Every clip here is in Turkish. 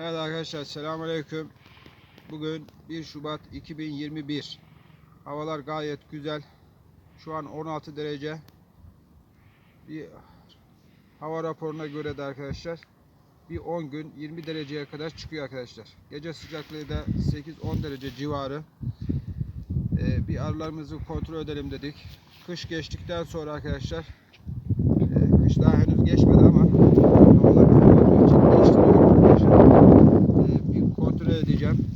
Evet arkadaşlar selamünaleyküm. Bugün 1 Şubat 2021. Havalar gayet güzel. Şu an 16 derece. Bir hava raporuna göre de arkadaşlar bir 10 gün 20 dereceye kadar çıkıyor arkadaşlar. Gece sıcaklığı da 8-10 derece civarı. Ee, bir arılarımızı kontrol edelim dedik. Kış geçtikten sonra arkadaşlar e, kış daha henüz geçmedi ama havalar güzel olduğu için geçtiriyorum arkadaşlar. Ee, bir kontrol edeceğim.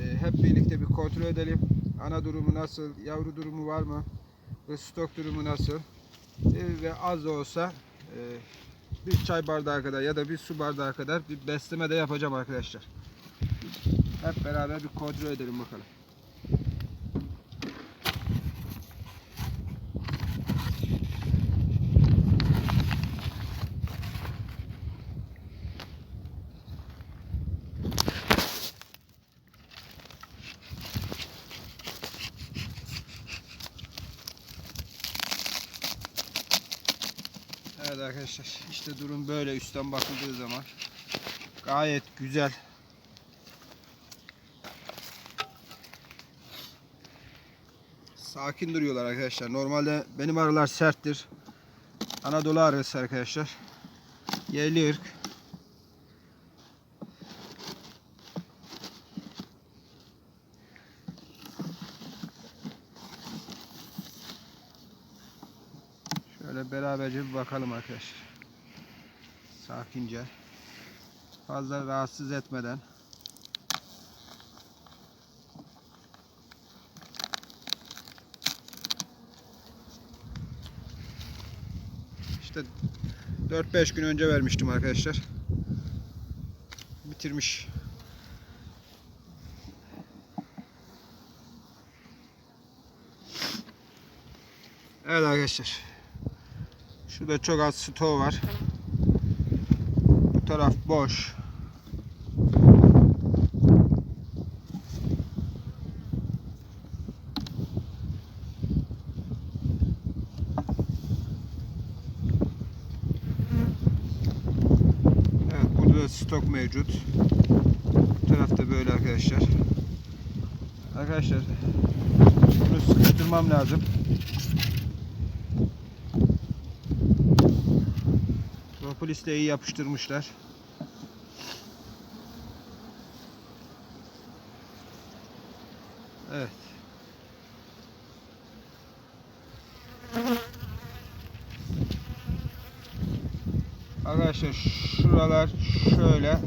Ee, hep birlikte bir kontrol edelim. Ana durumu nasıl, yavru durumu var mı ve stok durumu nasıl? Ee, ve az da olsa e, bir çay bardağı kadar ya da bir su bardağı kadar bir besleme de yapacağım arkadaşlar. Hep beraber bir kontrol edelim bakalım. Evet arkadaşlar işte durum böyle üstten bakıldığı zaman gayet güzel. Sakin duruyorlar arkadaşlar. Normalde benim arılar serttir. Anadolu arısı arkadaşlar. Yerli ırk. Şöyle beraberce bir bakalım arkadaşlar. Sakince. Fazla rahatsız etmeden. İşte 4-5 gün önce vermiştim arkadaşlar. Bitirmiş. Evet arkadaşlar. Şurada çok az stoğu var. Bu taraf boş. Evet burada da stok mevcut. Bu tarafta böyle arkadaşlar. Arkadaşlar bunu sıkıştırmam lazım. Propolisle iyi yapıştırmışlar. Evet. Arkadaşlar şuralar şöyle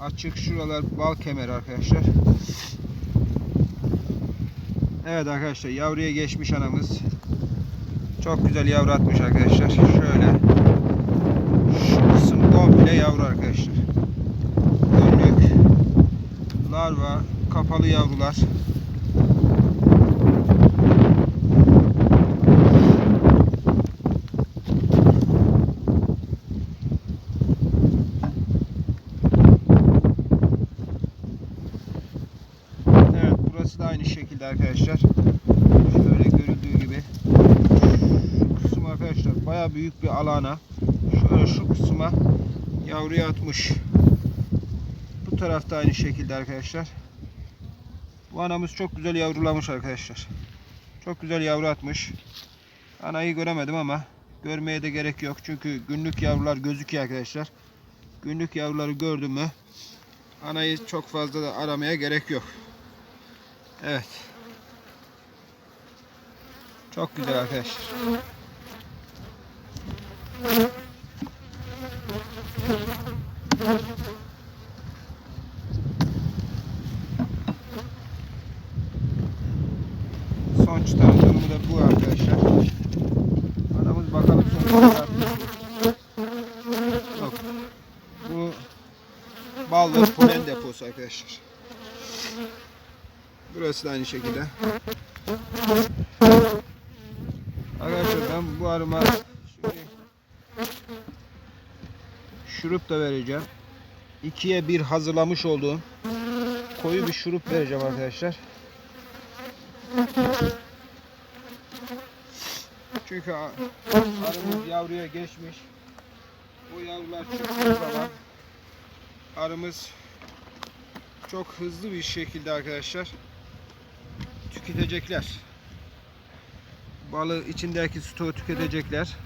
açık şuralar bal kemeri arkadaşlar. Evet arkadaşlar yavruya geçmiş anamız. Çok güzel yavru atmış arkadaşlar. Şöyle komple yavru arkadaşlar. Günlük larva, kapalı yavrular. Evet burası da aynı şekilde arkadaşlar. Şöyle görüldüğü gibi. Şu kısım arkadaşlar baya büyük bir alana şöyle şu kısma yavruya atmış. Bu tarafta aynı şekilde arkadaşlar. Bu anamız çok güzel yavrulamış arkadaşlar. Çok güzel yavru atmış. Anayı göremedim ama görmeye de gerek yok. Çünkü günlük yavrular gözüküyor arkadaşlar. Günlük yavruları gördüm mü anayı çok fazla da aramaya gerek yok. Evet. Çok güzel arkadaşlar. Son çıtanın durumu da bu arkadaşlar. Anamız bakalım mı? Yok. Bu bal ve polen deposu arkadaşlar. Burası da aynı şekilde. Arkadaşlar ben bu arıma şurup da vereceğim. İkiye bir hazırlamış olduğum koyu bir şurup vereceğim arkadaşlar. Çünkü arımız yavruya geçmiş. Bu yavrular çıktığı zaman arımız çok hızlı bir şekilde arkadaşlar tüketecekler. Balığı içindeki stoğu tüketecekler.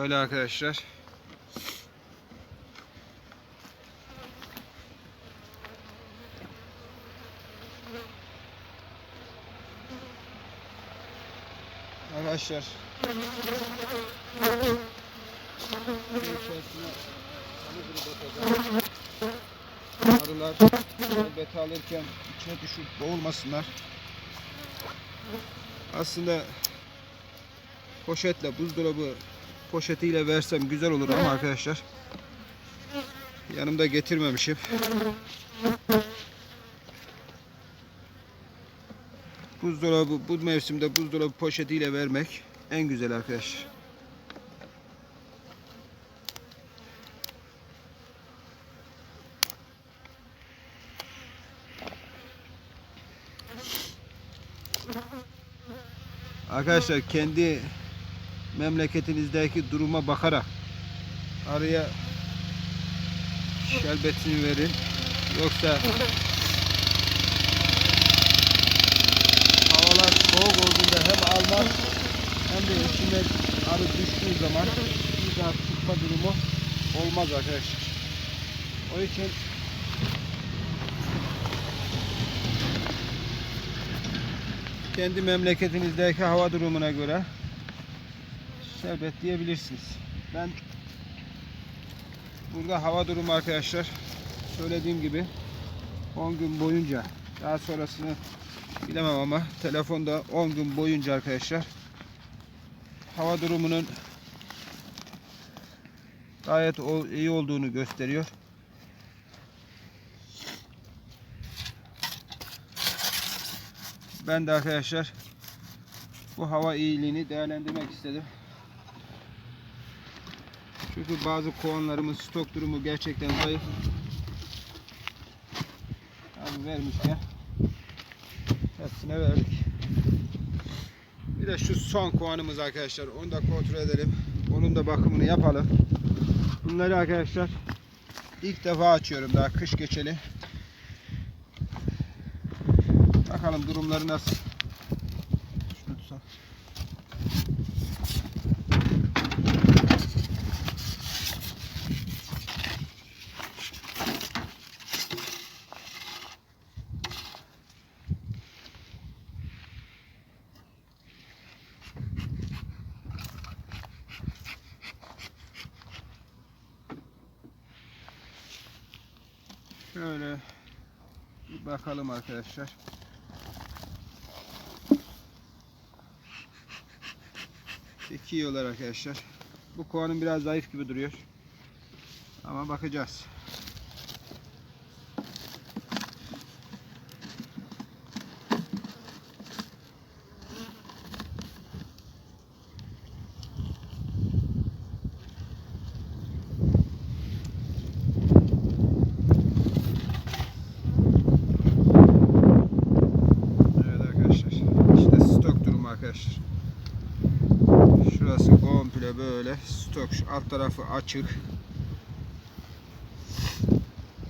Şöyle arkadaşlar. Arkadaşlar. Arılar elbette alırken içine düşüp boğulmasınlar. Aslında poşetle buzdolabı poşetiyle versem güzel olur ama arkadaşlar yanımda getirmemişim. Buzdolabı bu mevsimde buzdolabı poşetiyle vermek en güzel arkadaşlar. Arkadaşlar kendi memleketinizdeki duruma bakarak araya şerbetini verin. Yoksa havalar soğuk olduğunda hem almaz hem de içine arı düştüğü zaman bir daha tutma durumu olmaz arkadaşlar. O için kendi memleketinizdeki hava durumuna göre şerbet diyebilirsiniz. Ben burada hava durumu arkadaşlar söylediğim gibi 10 gün boyunca daha sonrasını bilemem ama telefonda 10 gün boyunca arkadaşlar hava durumunun gayet iyi olduğunu gösteriyor. Ben de arkadaşlar bu hava iyiliğini değerlendirmek istedim. Çünkü bazı kovanlarımın stok durumu gerçekten zayıf. Abi vermişken hepsine verdik. Bir de şu son kovanımız arkadaşlar. Onu da kontrol edelim. Onun da bakımını yapalım. Bunları arkadaşlar ilk defa açıyorum daha kış geçeli. Bakalım durumları nasıl. Şunu tutsam. Şöyle bir bakalım arkadaşlar. Çekiyorlar arkadaşlar. Bu kovanın biraz zayıf gibi duruyor. Ama bakacağız. Evet arkadaşlar. İşte stok durumu arkadaşlar. Şurası komple böyle stok. Alt tarafı açık.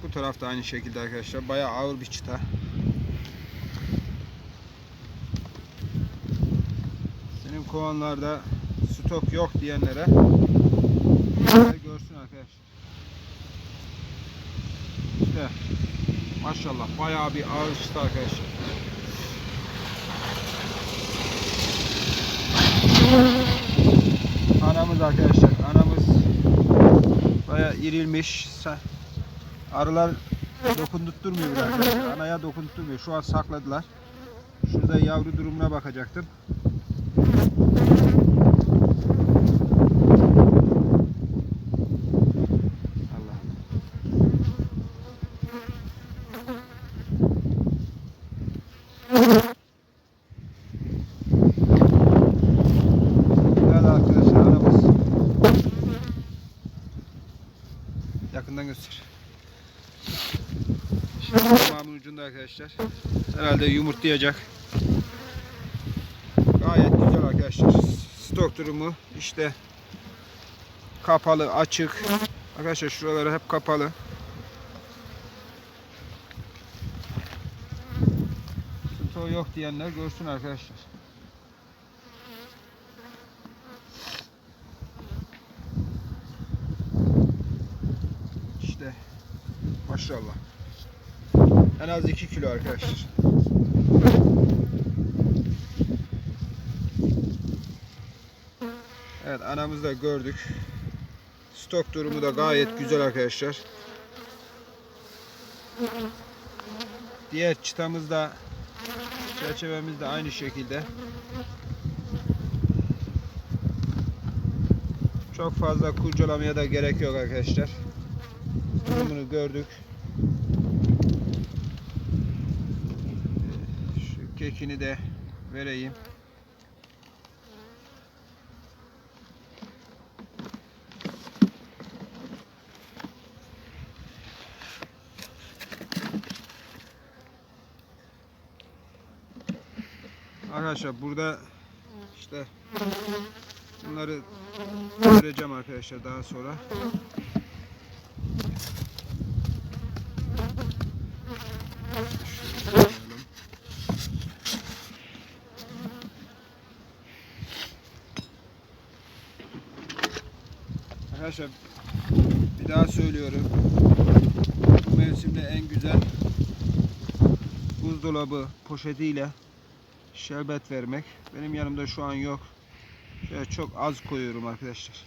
Bu taraf da aynı şekilde arkadaşlar. Bayağı ağır bir çıta. Senin kovanlarda stok yok diyenlere görsün arkadaşlar. İşte maşallah bayağı bir ağır çıta arkadaşlar. Anamız arkadaşlar. Anamız baya irilmiş. Arılar dokundurtmuyor arkadaşlar. Anaya dokundurtmuyor. Şu an sakladılar. Şurada yavru durumuna bakacaktım. Arkadaşlar. Herhalde yumurtlayacak. Gayet güzel arkadaşlar. Stok durumu işte kapalı, açık. Arkadaşlar şuraları hep kapalı. Stoğu yok diyenler görsün arkadaşlar. İşte maşallah. En az 2 kilo arkadaşlar. Evet anamızı da gördük. Stok durumu da gayet güzel arkadaşlar. Diğer çıtamız da çerçevemiz de aynı şekilde. Çok fazla kurcalamaya da gerek yok arkadaşlar. Durumunu gördük. Şu kekini de vereyim. Arkadaşlar burada işte bunları vereceğim arkadaşlar daha sonra. Arkadaşlar bir daha söylüyorum. Bu mevsimde en güzel buzdolabı poşetiyle şerbet vermek. Benim yanımda şu an yok. Şöyle çok az koyuyorum arkadaşlar.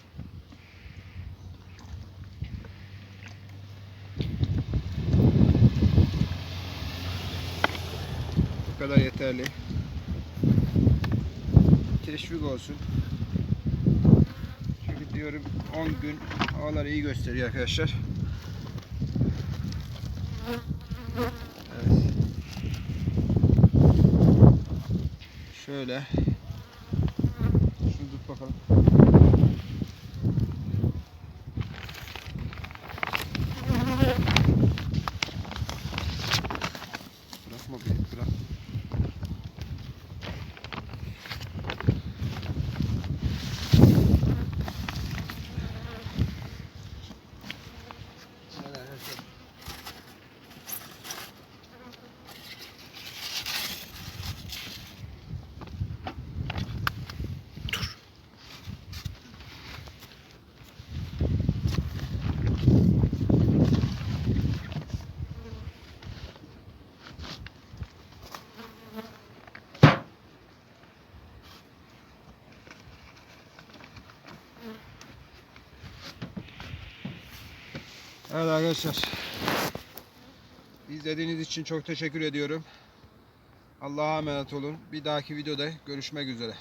Bu kadar yeterli. Teşvik olsun. Diyorum 10 gün havalar iyi gösteriyor arkadaşlar. Evet. Şöyle. Şunu tut bakalım. Bırakma bir bırak. Evet arkadaşlar. İzlediğiniz için çok teşekkür ediyorum. Allah'a emanet olun. Bir dahaki videoda görüşmek üzere.